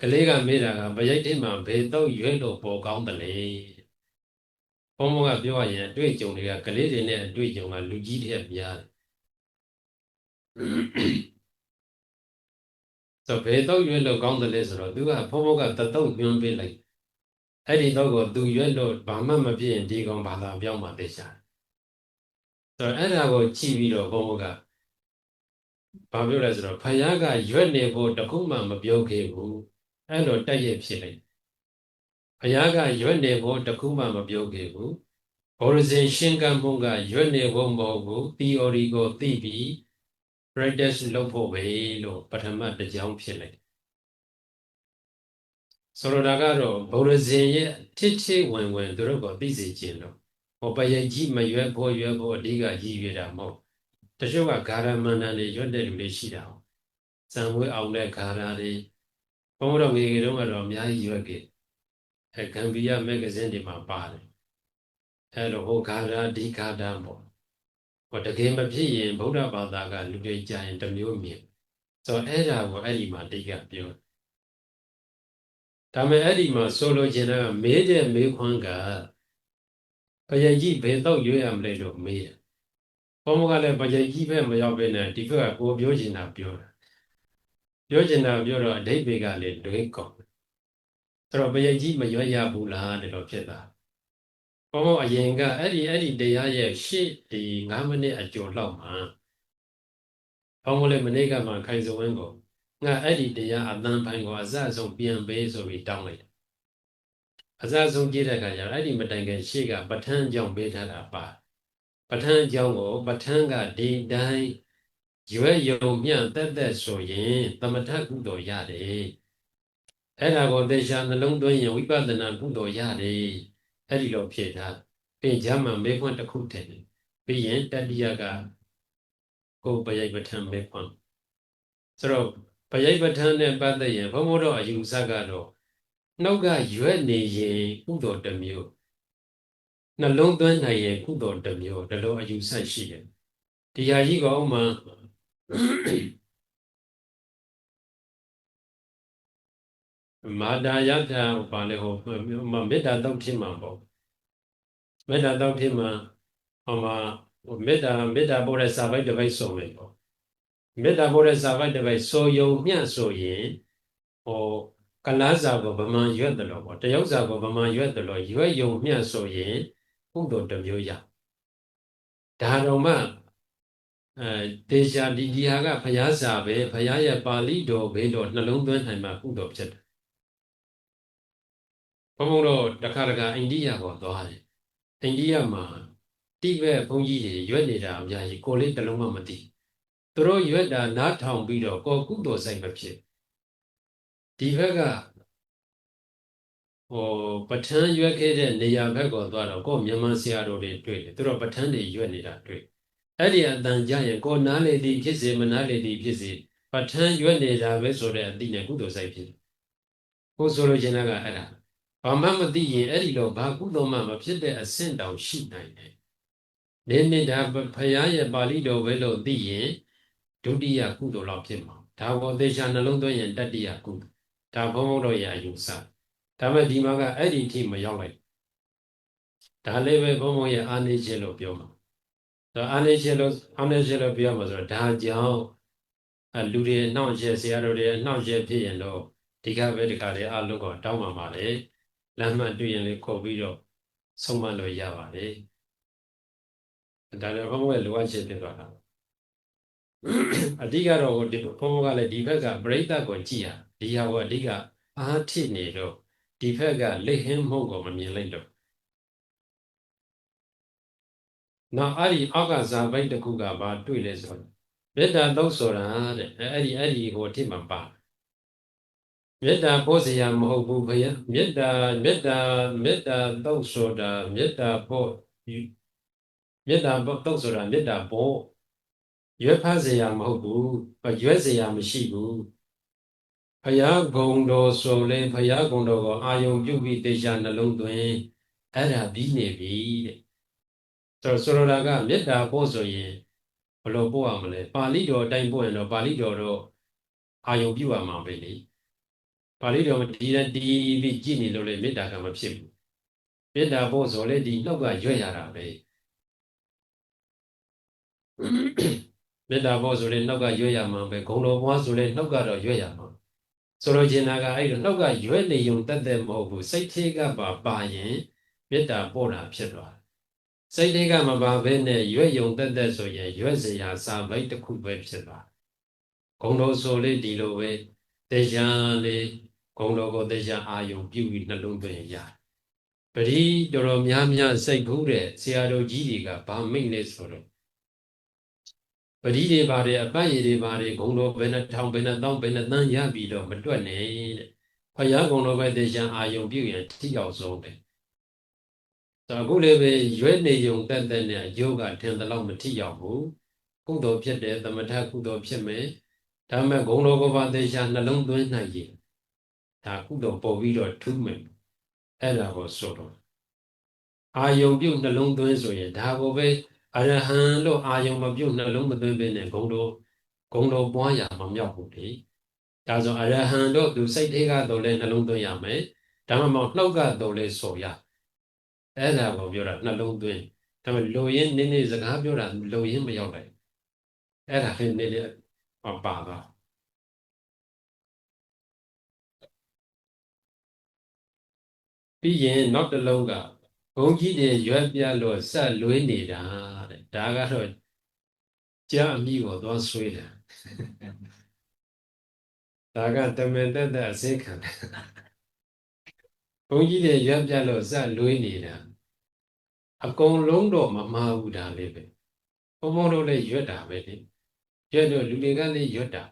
ကလေးကမေးတာကဗရိတ်တိမှာဘေတော့ရွဲ့လို့ပေါ်ကောင်းတယ်လေဘုံဘုံကပြောရရင်အတွေ့အကြုံတွေကကလေးတွေနဲ့အတွေ့အကြုံကလူကြီးတွေများတယ်ဆိုဘေတော့ရွဲ့လို့ကောင်းတယ်လေဆိုတော့သူကဘုံဘုံကတတုံညွှန်းပေးလိုက်အဲ့ဒီတော့ကိုသူရွက်လို့ဘာမှမဖြစ်ရင်ဒီကောင်ဘာသာပြောင်းမှသိချာဆိုတော့အဲ့ဒါကိုကြည့်ပြီးတော့ဘုံဘုံကဘာပြောလဲဆိုတော့ဖယားကရွက်နေဖို့တခုမှမပြောခဲ့ဘူး အဲ့လိုတက်ရဖြစ်လိုက်ဘုရားကရွတ်နေဖို့တခုမှမပြောခဲ့ဘူးဘောရဇင်ရှင်းကမ်းမှုကရွတ်နေဖို့မဟုတ်ဘူး theory ကိုသိပြီး practice လုပ်ဖို့ပဲလို့ပထမတစ်ကြောင်းဖြစ်လိုက်ဆိုလိုတာကတော့ဘောရဇင်ရဲ့ထစ်ထစ်ဝင်ဝင်သူတို့ကိုသိစေခြင်းလို့ဟောပယကြီးမရွက်ဖို့ရွက်ဖို့အဓိကရည်ရွယ်တာမဟုတ်တချို့ကဂါရမန္တန်တွေရွတ်တဲ့လူတွေရှိတာ။ဇံဝဲအောင်တဲ့ဂါရတွေ ဘုန်းတော်ငယ်ငယ်တုန်းကတော့အများကြီးရွက်ခဲ့အဲဂမ်ဘီယာမဂ္ဂဇင်းတွေမှာပါတယ်အဲလိုဟိုဂါရာဒီဂါတာပေါ့ဟောတကယ်မဖြစ်ရင်ဗုဒ္ဓဘာသာကလူတွေကြာရင်တစ်မျိုးမြင်ဆိုတော့အဲ့ဒါကိုအဲ့ဒီမှာတိတ်ကပြောဒါမဲ့အဲ့ဒီမှာဆိုလိုချင်တာကမေးတဲ့မေးခွန်းကဘယကြီးဘယ်တော့ရွေးရမလဲလို့မေးတယ်ဘုံကလည်းဘယကြီးပဲမရောက်ပဲနဲ့ဒီဘက်ကကိုပြောချင်တာပြောတာ ပြောချင်တာပြောတော့အဓိပ္ပာယ်ကလည်းလွဲကောင်းဆိုတော့ဘယကြီးမရွက်ရဘူးလားတဲ့တော့ဖြစ်တာဘုံဘုံအရင်ကအဲ့ဒီအဲ့ဒီတရားရဲ့ရှေ့ဒီ9မိနစ်အကျော်လောက်မှာဘုံဘုံလည်းမနေ့ကမှခိုင်စဝင်းကိုငါအဲ့ဒီတရားအတန်းပိုင်းကိုအစအဆုံးပြန်ပေးဆိုပြီးတောင်းလိုက်တယ်အစအဆုံးကြည့်တဲ့အခါကျတော့အဲ့ဒီမတိုင်ခင်ရှေ့ကပဋ္ဌာန်းကြောင့်ပေးထားတာပါပဋ္ဌာန်းကြောင့်ကိုပဋ္ဌာန်းကဒီတိုင်း ရွယ်ယုံမြတက်တက်ဆိုရင်သမထကုသိုလ်ရတယ်အဲ့ဒါကိုသေချာနှလုံးသွင်းရင်ဝိပဿနာကုသိုလ်ရတယ်အဲ့ဒီလိုဖြေထားပြင်ချမှမေခွန်းတစ်ခုထည့်တယ်ပြီးရင်တတိယကကိုပယိပဋ္ဌာန်မေခွန်းဆိုတော့ပယိပဋ္ဌာန်နဲ့ပတ်သက်ရင်ဘုံဘုံတော်အယူဆကတော့နှုတ်ကရွက်နေရင်ကုသိုလ်တစ်မျိုးနှလုံးသွင်းနိုင်ရင်ကုသိုလ်တစ်မျိုးဒီလိုအယူဆရှိတယ်ဒီဟာကြီးကဥမာ မာတာယထာဘာလဲဟိုမေတ္တာတော့ဖြစ်မှာပေါ့မေတ္တာတော့ဖြစ်မှာဟောမှာမေတ္တာမေတ္တာပို့တဲ့စာပိုက်တစ်ပိုက်စုံမယ်ပေါ့မေတ္တာပို့တဲ့စာပိုက်တစ်ပိုက်ဆိုယုံမျှဆိုရင်ဟိုကလားစာကိုဗမာရွက်တယ်လို့ပေါ့တယောက်စာကိုဗမာရွက်တယ်လို့ရွက်ယုံမျှဆိုရင်ကုသိုလ်တစ်မျိုးရဒါတော့မှ အဲတေချာဒီဒီဟာကဘုရားစာပဲဘုရားရဲ့ပါဠိတော်ဘေးတော်နှလုံးသွင်းနိုင်မှာကုသိုလ်ဖြစ်တယ်ဘုံဘုံတော့တခါတခါအိန္ဒိယကိုသွားတယ်အိန္ဒိယမှာတိဘက်ဘုန်းကြီးတွေရွက်နေတာအများကြီးကိုလေးတလုံးမှမသိသူတို့ရွက်တာနားထောင်ပြီးတော့ကိုကုသိုလ်ဆိုင်မဖြစ်ဒီဘက်ကဟိုပဋ္ဌာန်းရွက်ခဲ့တဲ့နေရာဘက်ကိုသွားတော့ကိုမြန်မာဆရာတော်တွေတွေ့တယ်သူတို့ပဋ္ဌာန်းတွေရွက်နေတာတွေ့ အဲ့ဒီအတန်ကြရင်ကိုနားလေသည်ဖြစ်စေမနားလေသည်ဖြစ်စေပဋ္ဌာန်းရွက်နေတာပဲဆိုတဲ့အတိနဲ့ကုသိုလ်ဆိုင်ဖြစ်ကိုဆိုလိုချင်တာကအဲ့ဒါဘာမှမသိရင်အဲ့ဒီတော့ဘာကုသိုလ်မှမဖြစ်တဲ့အဆင့်တောင်ရှိနိုင်တယ်နေနေတာဖရာရဲ့ပါဠိတော်ပဲလို့သိရင်ဒုတိယကုသိုလ်လောက်ဖြစ်မှာဒါကိုသေချာနှလုံးသွင်းရင်တတိယကုသိုလ်ဒါဘုံဘုံတော်ရဲ့အယူဆဒါပေမဲ့ဒီမှာကအဲ့ဒီအထိမရောက်လိုက်ဒါလည်းပဲဘုံဘုံရဲ့အာနေခြင်းလို့ပြောမှာ ဒါအာနေခြင်းလို့အာနေခြင်းလို့ပြောမှာဆိုတော့ဒါကြောင့်အလူတွေနှောင့်ရက်ဆရာတော်တွေနှောင့်ရက်ဖြစ်ရင်တော့ဒီကပဲဒီကလေးအလုံးကိုတောင်းပါပါလေလမ်းမှန်တွေ့ရင်လည်းခေါ်ပြီးတော့ဆုံးမလို့ရပါတယ်ဒါလည်းဘုံဘုံရဲ့လိုအပ်ချက်ဖြစ်သွားတာအဓိကတော့ဒီဘုံဘုံကလည်းဒီဘက်ကပရိသတ်ကိုကြည့်ရဒီဟာကိုအဓိကအားဖြစ်နေတော့ဒီဘက်ကလက်ဟင်းမှုကိုမမြင်လိုက်တော့ နောက်အဲ့ဒီအောက်ကဇာပိုက်တစ်ခုကဘာတွေ့လဲဆိုတော့မေတ္တာသုံးဆိုတာတဲ့အဲ့ဒီအဲ့ဒီဟိုအထိမှပါမေတ္တာဖို့စရာမဟုတ်ဘူးဘုရားမေတ္တာမေတ္တာမေတ္တာသုံးဆိုတာမေတ္တာဖို့မေတ္တာသုံးဆိုတာမေတ္တာဖို့ရွက်ဖတ်စရာမဟုတ်ဘူးရွက်စရာမရှိဘူးဖယားဂုံတော်ဆိုလဲဖယားဂုံတော်ကိုအာယုံပြုပြီးတေချာနှလုံးသွင်းအဲ့ဒါပြီးနေပြီတဲ့ ဆိုတော့ဆိုလိုတာကမေတ္တာပို့ဆိုရင်ဘယ်လိုပို့ရမလဲပါဠိတော်အတိုင်းပို့ရင်တော့ပါဠိတော်တော့အာယုံပြုရမှာပဲလေပါဠိတော်မှာဒီတည်းဒီပြီးကြည်နေလို့လေမေတ္တာကမဖြစ်ဘူးမေတ္တာဖို့ဆိုလေဒီနှုတ်ကရွက်ရတာပဲမေတ္တာဖို့ဆိုလေနှုတ်ကရွက်ရမှာပဲဂုံတော်ဘွားဆိုလေနှုတ်ကတော့ရွက်ရမှာဆိုလိုချင်တာကအဲ့လိုနှုတ်ကရွက်နေုံတက်တဲ့မဟုတ်ဘူးစိတ်သေးကပါပါရင်မေတ္တာပို့တာဖြစ်သွား စိတ်သေးကမပါဘဲနဲ့ရွက်ယုံတက်တဲ့ဆိုရင်ရွက်စရာစာပိုက်တစ်ခုပဲဖြစ်သွားဂုံတော်ဆိုလေဒီလိုပဲတရားလေးဂုံတော်ကိုတရားအာယုံပြုပြီးနှလုံးသွင်းရတယ်ပရိတော်တော်များများစိတ်ကူးတဲ့ဆရာတော်ကြီးတွေကဗာမိတ်နေဆိုတော့ပရိတွေပါတယ်အပတ်ရည်တွေပါတယ်ဂုံတော်ဘယ်နှထောင်ဘယ်နှတောင်းဘယ်နှတန်းရပြီးတော့မတွက်နဲ့တဲ့ဖယားဂုံတော်ပဲတရားအာယုံပြုရင်တိအောင်ဆုံးတယ် ဒါအခုလည်းပဲရွဲ့နေုံတက်တက်နဲ့ယောဂထင်တယ်လို့မထိရောက်ဘူးကုသိုလ်ဖြစ်တယ်သမထကုသိုလ်ဖြစ်မယ်ဒါမဲ့ဂုံတော်ကဘာတရားနှလုံးသွင်းနိုင်ရင်ဒါကုသိုလ်ပေါ်ပြီးတော့ထူးမယ်အဲ့ဒါကိုဆိုတော့အာယုံပြုတ်နှလုံးသွင်းဆိုရင်ဒါကိုပဲအရဟံလို့အာယုံမပြုတ်နှလုံးမသွင်းဘဲနဲ့ဂုံတော်ဂုံတော်ပွားရမမြောက်ဘူးလေဒါဆိုအရဟံတို့သူစိတ်သေးကတော့လည်းနှလုံးသွင်းရမယ်ဒါမှမဟုတ်နှုတ်ကတော့လည်းဆိုရ အဲ့ဒါကိုပြောတာနှလုံးသွင်းဒါပေမဲ့လိုရင်းနည်းနည်းစကားပြောတာလိုရင်းမရောက်လိုက်အဲ့ဒါလည်းနည်းနည်းပါသွားပြီးရင်နောက်တစ်လုံးကဘုံကြီးတွေရွက်ပြလို့ဆက်လွေးနေတာတဲ့ဒါကတော့ကြားအမိကိုသွားဆွေးတယ်ဒါကတမန်တက်တဲ့အစိခံတယ် ဘုံကြီးတွေရွက်ပြလို့ဆက်လွေးနေတာအကုန်လုံးတော့မမှားဘူးဒါလေးပဲဘုံဘုံတို့လည်းရွက်တာပဲလေရွက်တော့လူတွေကလည်းရွက်တာ